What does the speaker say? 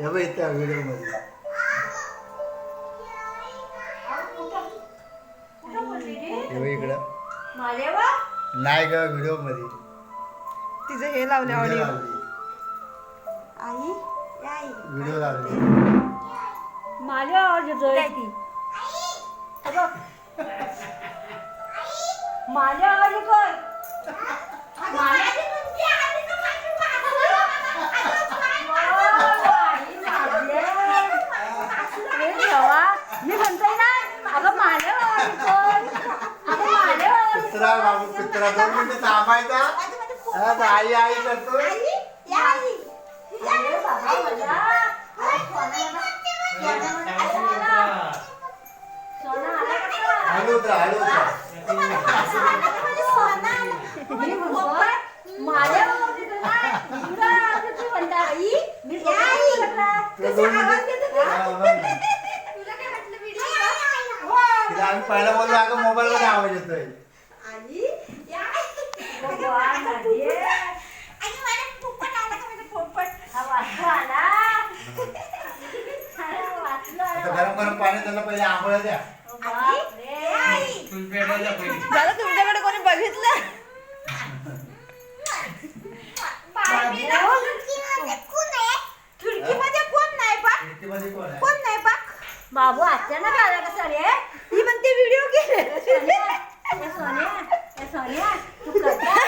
हे बघ इथं व्हिडिओमध्ये कुठं बोलली रे हे बघ इकडं. नाही ग व्हिडिओमध्ये तिचं हे लावले व्हिडिओ ऑडिओ लावली. आई आई. व्हिडिओ लावली. मालेवा आवाज येतोय. काय ती? बघ. मालेवा आवाज येतोय ओ, आई माझे. हे देवा, मी म्हणतोय ना अगं मालेवा आवाज येतोय अगं मालेवा आवाज येतोय. कुत्रा बाबू कुत्रा दोन मिनिटं थांबायचा. हा, आई आई करतो. अरे बाबा माझा. अरे सोना मला- सोना मला- सोना आला आणि या. अगं, माझा पोपट- अगं, माझा पोपट आला का माझा पोपट? आता गरम पाणी त्याला पहिले आंघोळ द्या. तुमच्याकडे कोणी बघितलं? खिडकीमध्ये कोण आहे? खिडकीमध्ये कोण नाही कोण नाही बा बाबू अचानक आला का सर historia, tu cădeai